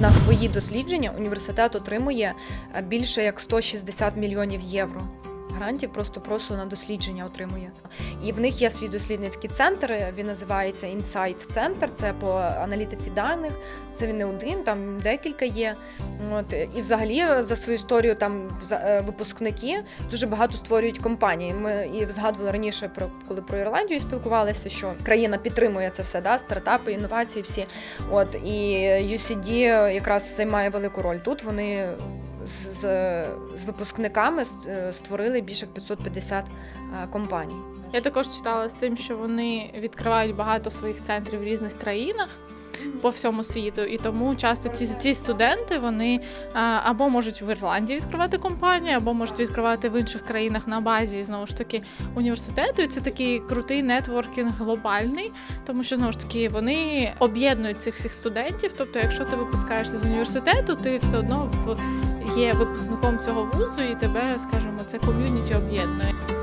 На свої дослідження університет отримує е, більше як 160 мільйонів євро. Грантів просто просто на дослідження отримує. І в них є свій дослідницький центр. Він називається Insight Center. Це по аналітиці даних. Це він не один, там декілька є. От і взагалі за свою історію там е, випускники дуже багато створюють компаній. Ми і згадували раніше про коли про Ірландію спілкувалися, що країна підтримує це все, да, стартапи, інновації всі. От і UCD якраз займає велику роль. Тут вони з, з випускниками е, створили більше як 550 е, компаній. Я також читала з тим, що вони відкривають багато своїх центрів в різних країнах. По всьому світу, і тому часто ці, ці студенти вони або можуть в Ірландії відкривати компанії, або можуть відкривати в інших країнах на базі знову ж таки університету. І це такий крутий нетворкінг глобальний, тому що знову ж таки вони об'єднують цих всіх студентів. Тобто, якщо ти випускаєшся з університету, ти все одно є випускником цього вузу, і тебе, скажімо, це ком'юніті об'єднує.